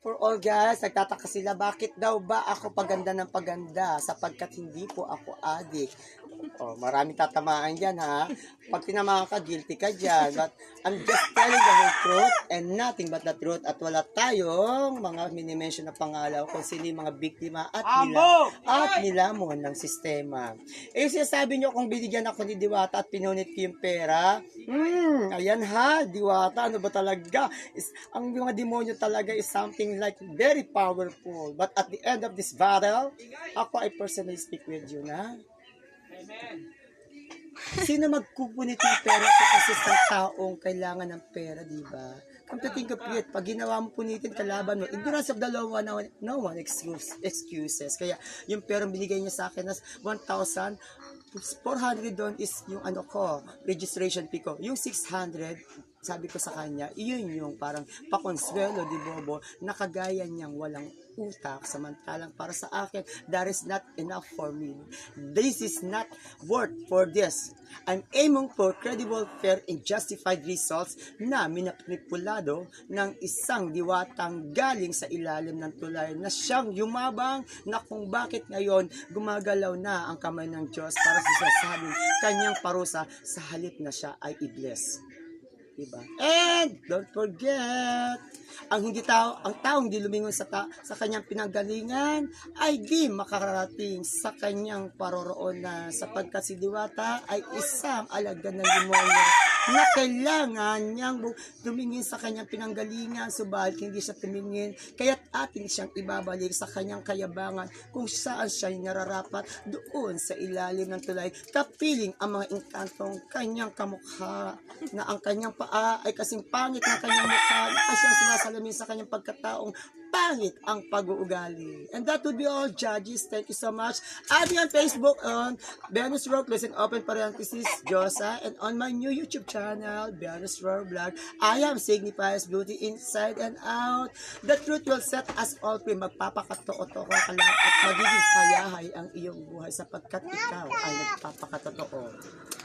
For all guys, nagtataka sila bakit daw ba ako paganda ng paganda sapagkat hindi po ako adik. Oh, maraming tatamaan dyan ha. Pag tinamaan ka, guilty ka dyan. But I'm just telling the whole truth and nothing but the truth. At wala tayong mga minimension na pangalaw kung sino yung mga biktima at nila at nilamon ng sistema. Eh, sinasabi nyo kung binigyan ako ni Diwata at pinunit ko yung pera, hmm, ayan ha, Diwata, ano ba talaga? Is, ang mga demonyo talaga is something like very powerful. But at the end of this battle, ako I personally speak with you na. Sino magkukunit ng pera kung sa taong kailangan ng pera, di ba? Come to think of it, pag ginawa mo punitin kalaban mo, ignorance of the law, no, no one excuse, excuses. Kaya yung pera binigay niya sa akin na 1,000, 400 doon is yung ano ko, registration fee ko. Yung 600, sabi ko sa kanya, iyon yung parang pakonsuelo di Bobo na kagaya niyang walang utak samantalang para sa akin that is not enough for me this is not worth for this I'm aiming for credible, fair, and justified results na minapulado ng isang diwatang galing sa ilalim ng tulay na siyang yumabang na kung bakit ngayon gumagalaw na ang kamay ng Diyos para sa sasabing kanyang parusa sa halip na siya ay i-bless. Diba? And don't forget, ang hindi tao, ang taong di lumingon sa ta, sa kanyang pinanggalingan ay di makakarating sa kanyang paroroon na sapagkat si Diwata ay isang alagad ng demonyo na kailangan niyang tumingin sa kanyang pinanggalingan subalit hindi siya tumingin. Kaya't atin siyang ibabalik sa kanyang kayabangan kung saan siya nararapat doon sa ilalim ng tulay. Kapiling ang mga inkantong kanyang kamukha na ang kanyang paa ay kasing pangit ng kanyang mukha na siyang sumasalamin sa kanyang pagkataong pangit ang pag-uugali. And that would be all, judges. Thank you so much. Add me on Facebook on Venus Row, close open parenthesis, Josa, and on my new YouTube channel, Venus Row Vlog. I am Signifies Beauty inside and out. The truth will set us all free. Magpapakatotoo ka lang at magiging kayahay ang iyong buhay sapagkat ikaw ay nagpapakatotoo.